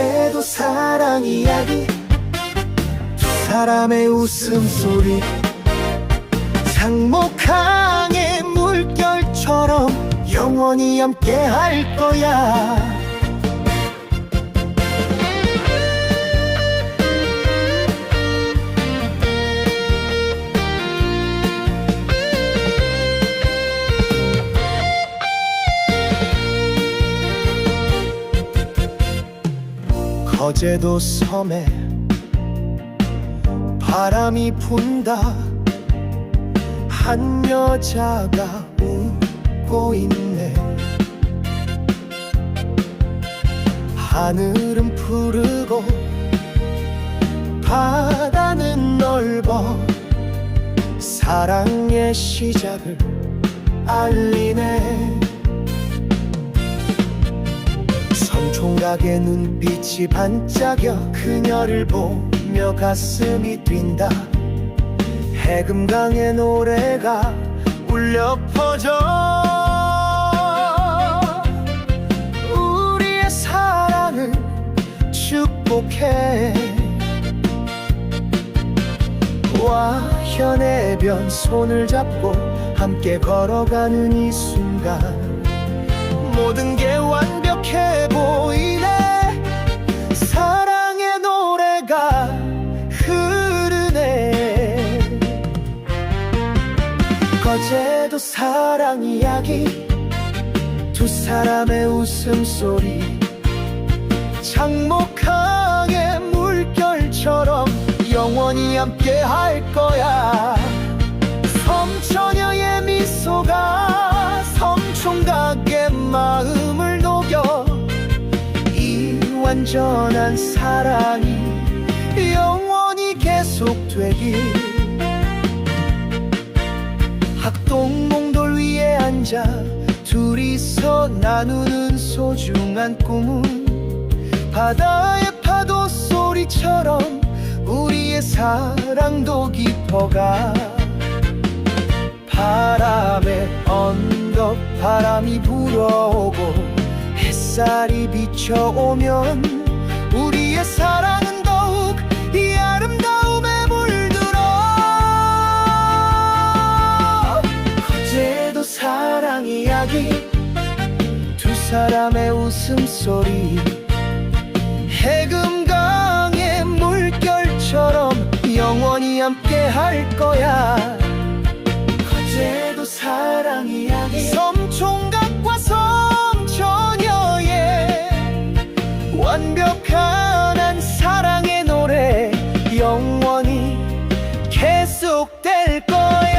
거제도 사랑 이야기. 두 사람의 웃음소리. 장목항의 물결처럼 영원히 함께 할 거야 거제도 섬에 바람이 분다. 한 여자가 웃고 있네. 하늘은 푸르고 바다는 넓어. 사랑의 시작을 알리네 섬총각의 눈빛이 반짝여 그녀를 보며 가슴이 뛴다. 해금강의 노래가 울려 퍼져. 우리의 사랑을 축복해. 와 현해변 손을 잡고 함께 걸어가는 이 순간 모든 게 완벽해 보이네. 사랑의 노래가 흐르네. 거제도 사랑 이야기 두 사람의 웃음소리. 장목항의 물결처럼 영원히 함께 할 거야 섬총각의 마음을 녹여 이 완전한 사랑이 영원히 계속되길. 학동 몽돌 위에 앉아 둘이서 나누는 소중한 꿈은 바다의 파도 소리처럼 우리의 사랑도 깊어가. 바람에 바람이 불어오고 햇살이 비춰오면 우리의 사랑은 더욱 이 아름다움에 물들어. 거제도 사랑 이야기 두 사람의 웃음소리 해금강의 물결처럼 영원히 함께 할 거야 영원히 계속될 거야.